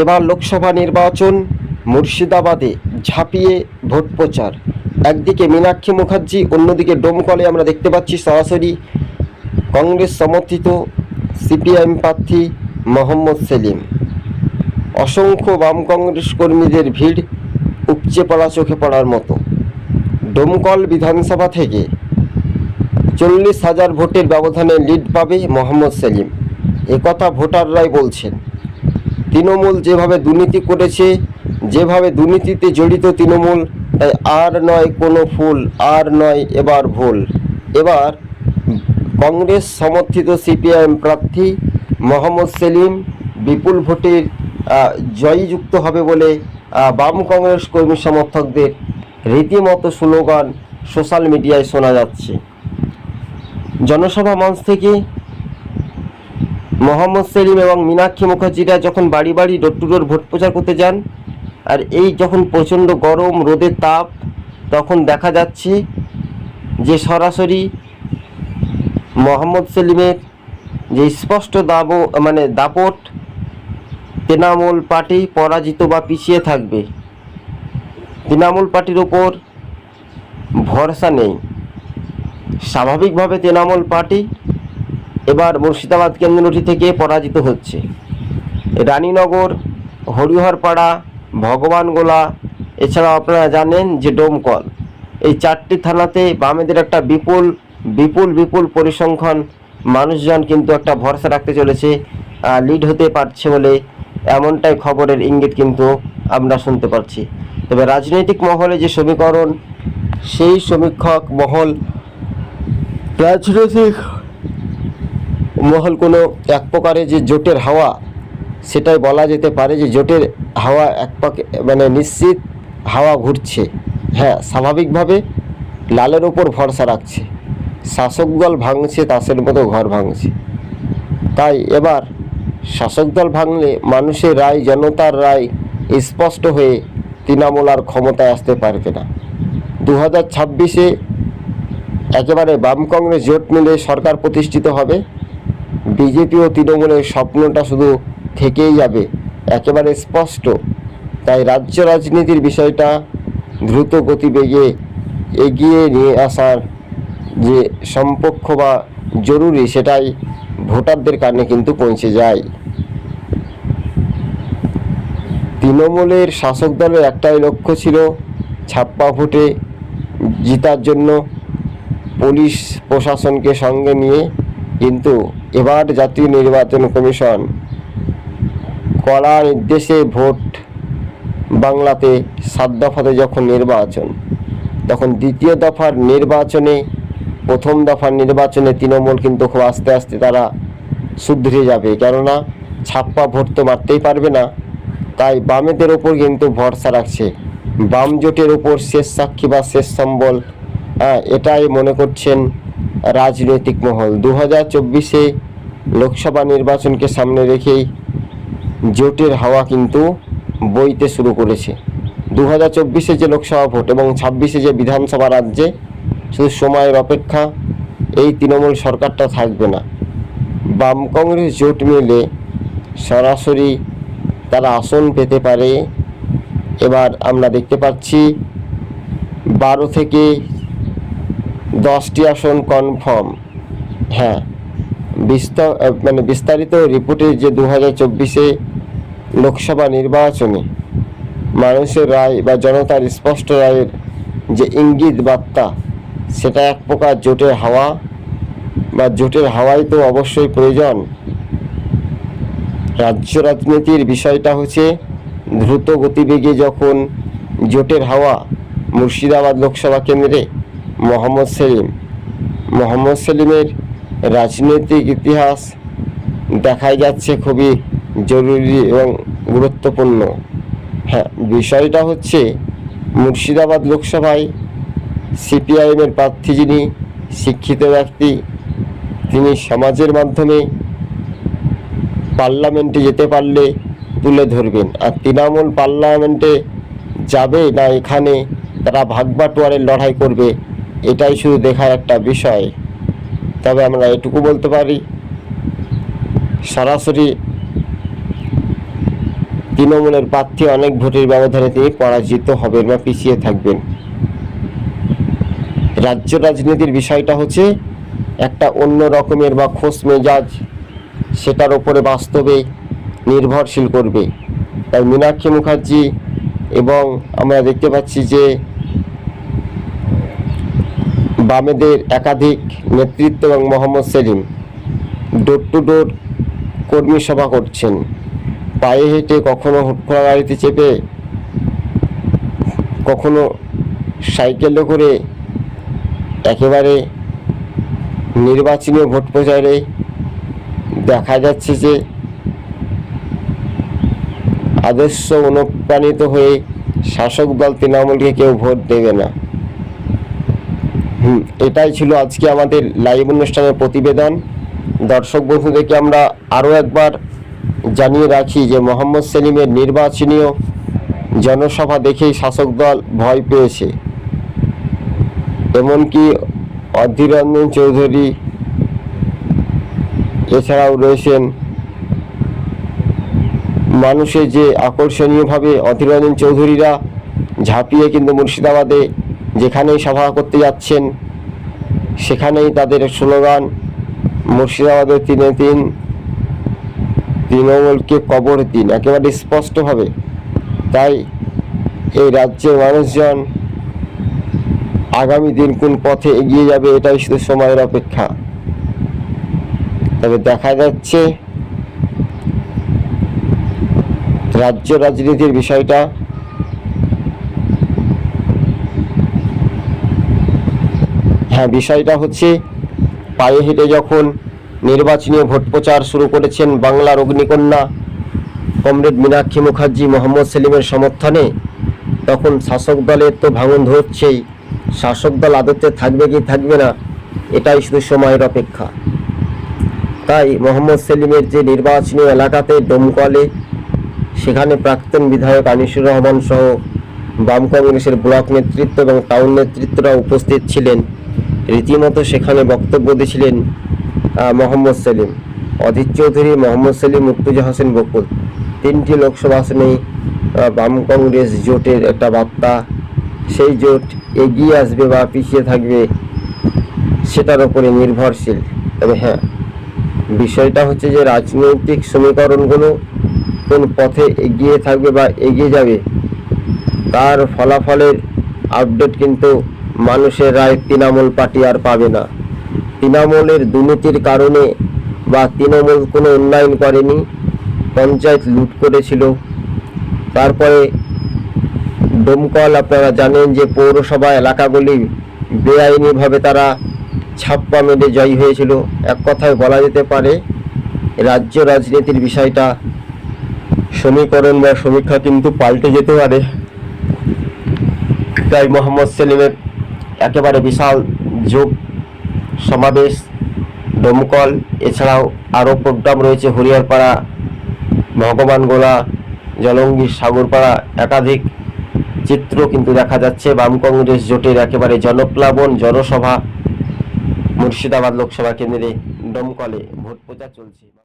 এবার লোকসভা নির্বাচন মুর্শিদাবাদে ঝাঁপিয়ে ভোট প্রচার। একদিকে মীনাক্ষী মুখার্জি, অন্যদিকে ডোমকলে আমরা দেখতে পাচ্ছি সরাসরি কংগ্রেস সমর্থিত সিপিআইএম প্রার্থী মোহাম্মদ সেলিম। অসংখ্য বাম কংগ্রেস কর্মীদের ভিড় উপচে পড়া চোখে পড়ার মতো। ডোমকল বিধানসভা থেকে চল্লিশ হাজার ভোটের ব্যবধানে লিড পাবে মোহাম্মদ সেলিম। একথা ভোটাররাই বলছেন। তৃণমূল যেভাবে দুর্নীতি করেছে, যেভাবে দুর্নীতিতে জড়িত তৃণমূল, তাই আর নয় কোনো ফুল, আর নয় এবার ভুল। এবার কংগ্রেস সমর্থিত সিপিআইএম প্রার্থী মোহাম্মদ সেলিম বিপুল ভোটের জয়যুক্ত হবে বলে বাম কংগ্রেস কর্মী সমর্থকদের রীতিমতো স্লোগান সোশ্যাল মিডিয়ায় শোনা যাচ্ছে। জনসভা মঞ্চ থেকে মোহাম্মদ সেলিম এবং মীনাক্ষী মুখার্জিরা যখন বাড়ি বাড়ি ডোর টু ডোর ভোট প্রচার করতে যান, আর এই যখন প্রচণ্ড গরম, রোদের তাপ, তখন দেখা যাচ্ছে যে সরাসরি মোহাম্মদ সেলিমের যে স্পষ্ট দাব মানে দাপট, তৃণমূল পার্টি পরাজিত বা পিছিয়ে থাকবে। তৃণমূল পার্টির ওপর ভরসা নেই। স্বাভাবিকভাবে তৃণমূল পার্টি এবার মুর্শিদাবাদ কেন্দ্রটি থেকে পরাজিত হচ্ছে। রানীনগর, হরিহরপাড়া, ভগবানগোলা, এছাড়াও আপনারা জানেন যে ডোমকল। এই চারটি থানাতে বামেদের একটা বিপুল বিপুল বিপুল পরিসংখ্যান মানুষজন কিন্তু একটা ভরসা রাখতে চলেছে লিড হতে পারছে বলে এমনটাই খবরের ইঙ্গিত কিন্তু আমরা শুনতে পারছি তবে রাজনৈতিক মহলে যে সমীকরণ, সেই সমীক্ষক মহল রাজনৈতিক মহল কোনো এক প্রকারে যে জোটের হাওয়া, সেটাই বলা যেতে পারে যে জোটের হাওয়া এক পাকে মানে নিশ্চিত হাওয়া ঘুরছে। হ্যাঁ স্বাভাবিকভাবে লালের ওপর ভরসা রাখছে। শাসক দল ভাঙছে, তাসের মতো ঘর ভাঙছে। তাই এবার শাসক দল ভাঙলে মানুষের রায়, জনতার রায় স্পষ্ট হয়ে তৃণমূল আর ক্ষমতায় আসতে পারবে না। দু হাজার ছাব্বিশে একেবারে বাম কংগ্রেস জোট মিলে সরকার প্রতিষ্ঠিত হবে। বিজেপি ও তৃণমূলের স্বপ্নটা শুধু থেকেই যাবে, একেবারে স্পষ্ট। তাই রাজ্য রাজনীতির বিষয়টা দ্রুত গতিবেগে এগিয়ে নিয়ে আসার যে সম্পক্ষ বা জরুরি সেটাই ভোটারদের কানে কিন্তু পৌঁছে যায়। তৃণমূলের শাসক দলের একটাই লক্ষ্য ছিল ছাপ্পা ভোটে জিতার জন্য পুলিশ প্রশাসনকে সঙ্গে নিয়ে, কিন্তু এবার জাতীয় নির্বাচন কমিশন কড়া নির্দেশে ভোট বাংলাতে সাত দফাতে যখন নির্বাচন তখন দ্বিতীয় দফার নির্বাচনে প্রথম দফার নির্বাচনে তৃণমূল কিন্তু খুব আস্তে আস্তে তারা শুধরে যাবে। কেননা ছাপ্পা ভোট তো মারতেই পারবে না। তাই বামেদের ওপর কিন্তু ভরসা রাখছে। বাম জোটের ওপর শেষ সাক্ষী বা শেষ সম্বল হ্যাঁ, এটাই মনে করছেন রাজনৈতিক মহল। দু হাজার চব্বিশে লোকসভা নির্বাচনকে সামনে রেখেই জোটের হাওয়া কিন্তু বইতে শুরু করেছে। দু হাজার চব্বিশে যে লোকসভা ভোট এবং ছাব্বিশে যে বিধানসভা রাজ্যে শুধু সময়ের অপেক্ষা এই তৃণমূল সরকারটা থাকবে না। বাম কংগ্রেস জোট মিলে সরাসরি তারা আসন পেতে পারে। এবার আমরা দেখতে পাচ্ছি বারো থেকে দশটি আসন কনফার্ম হ্যাঁ বিস্তার মানে বিস্তারিত রিপোর্টে যে দু হাজার চব্বিশে লোকসভা নির্বাচনে মানুষের রায় বা জনতার স্পষ্ট রায়ের যে ইঙ্গিত বার্তা, সেটা এক প্রকার জোটের হাওয়া বা জোটের হাওয়াই তো অবশ্যই প্রয়োজন। রাজ্য রাজনীতির বিষয়টা হচ্ছে দ্রুত গতিবেগে যখন জোটের হাওয়া মুর্শিদাবাদ লোকসভা কেন্দ্রে মোহাম্মদ সেলিম। মোহাম্মদ সেলিমের রাজনৈতিক ইতিহাস দেখাই যাচ্ছে খুবই জরুরি এবং গুরুত্বপূর্ণ। হ্যাঁ বিষয়টা হচ্ছে মুর্শিদাবাদ লোকসভায় সিপিআইএমের প্রার্থী যিনি, শিক্ষিত ব্যক্তি, তিনি সমাজের মাধ্যমে পার্লামেন্টে যেতে পারলে তুলে ধরবেন। আর তৃণমূল পার্লামেন্টে যাবে না এখানে, তারা ভাগবাটোয়ারের লড়াই করবে। এটাই শুধু দেখার একটা বিষয়। তবে আমরা এটুকু বলতে পারি, সরাসরি তৃণমূলের প্রার্থী অনেক ভোটের ব্যবধানে তিনি পরাজিত হবেন বা পিছিয়ে থাকবেন। রাজ্য রাজনীতির বিষয়টা হচ্ছে, একটা অন্য রকমের বা খোশ মেজাজ, সেটার ওপরে বাস্তবে নির্ভরশীল করবে। তাই মীনাক্ষী মুখার্জি এবং আমরা দেখতে পাচ্ছি যে বামেদের একাধিক নেতৃত্ব এবং Mohammad Salim door to door কর্মী সভা করছেন। পায়ে হেঁটে কখনো হুটখোলা গাড়িতে চেপে, কখনো সাইকেলে করে একেবারে নির্বাচনী ভোট প্রচারে দেখা যাচ্ছে যে আদর্শ অনুপ্রাণিত হয়ে শাসক দল তৃণমূলকে কেউ ভোট দেবে না। হুম। এটাই ছিল আজকে আমাদের লাইভ অনুষ্ঠানের প্রতিবেদন। দর্শক বন্ধুদেরকে আমরা আরও একবার জানিয়ে রাখি যে মোহাম্মদ সেলিমের নির্বাচনীয় জনসভা দেখেই শাসক দল ভয় পেয়েছে। এমনকি অধীর রঞ্জন চৌধুরী, এছাড়াও রয়েছেন মানুষের যে আকর্ষণীয়ভাবে অধীর রঞ্জন চৌধুরীরা ঝাঁপিয়ে কিন্তু মুর্শিদাবাদে যেখানেই সভা করতে যাচ্ছেন, সেখানেই তাদের স্লোগান, মুর্শিদাবাদের তিনে তিন, তৃণমূলকে কবর দিন, একেবারে স্পষ্টভাবে। তাই এই রাজ্যের মানুষজন আগামী দিন কোন পথে এগিয়ে যাবে, এটাই শুধু সময়ের অপেক্ষা। তবে দেখা যাচ্ছে, রাজ্য রাজনীতির বিষয়টা হ্যাঁ বিষয়টা হচ্ছে পায়ে হেঁটে যখন নির্বাচনী ভোট প্রচার শুরু করেছেন বাংলার অগ্নিকন্যা কমরেড মীনাক্ষী মুখার্জি, মোহাম্মদ সেলিমের সমর্থনে, তখন শাসক দলের তো ভাঙন ধরছেই। শাসক দল আদতে থাকবে কি থাকবে না, এটাই শুধু সময়ের অপেক্ষা। তাই মোহাম্মদ সেলিমের যে নির্বাচনী এলাকাতে ডোমকলে, সেখানে প্রাক্তন বিধায়ক আনিসুর রহমান সহ বাম কংগ্রেসের ব্লক নেতৃত্ব এবং টাউন নেতৃত্বরা উপস্থিত ছিলেন। রীতিমতো সেখানে বক্তব্য দিয়েছিলেন মোহাম্মদ সেলিম। অধীর চৌধুরী মোহাম্মদ সেলিম মুর্তুজা হোসেন বকুল। তিনটি লোকসভা আসনেই বাম কংগ্রেস জোটের একটা বার্তা সেই জোট এগিয়ে আসবে বা পিছিয়ে থাকবে সেটার উপরে নির্ভরশীল। তবে হ্যাঁ বিষয়টা হচ্ছে যে রাজনৈতিক সমীকরণগুলো কোন পথে এগিয়ে থাকবে বা এগিয়ে যাবে, তার ফলাফলের আপডেট কিন্তু মানুষের রায় তৃণমূল পার্টি আর পাবে না। তৃণমূলের দুর্নীতির কারণে বা তৃণমূল কোনো উন্নয়ন করেনি, পঞ্চায়েত লুট করেছিল। তারপরে দমকল আপনারা জানেন যে পৌরসভা এলাকাগুলি বেআইনিভাবে তারা ছাপ্পা মেরে জয়ী হয়েছিল। এক কথায় বলা যেতে পারে, রাজ্য রাজনীতির বিষয়টা সমীকরণ বা সমীক্ষা কিন্তু পাল্টে যেতে পারে। তাই মোহাম্মদ সেলিমের একেবারে বিশাল যোগ, সমাবেশ, দমকল, এছাড়াও আরও প্রোগ্রাম রয়েছে হরিয়ারপাড়া ভগবানগোলা জলঙ্গির সাগরপাড়া, একাধিক চিত্র কিন্তু দেখা যাচ্ছে। বাম কংগ্রেস জোটের একেবারে জনপ্লাবন, জনসভা, মুর্শিদাবাদ লোকসভা কেন্দ্রে দমকলে ভোট প্রচার চলছে।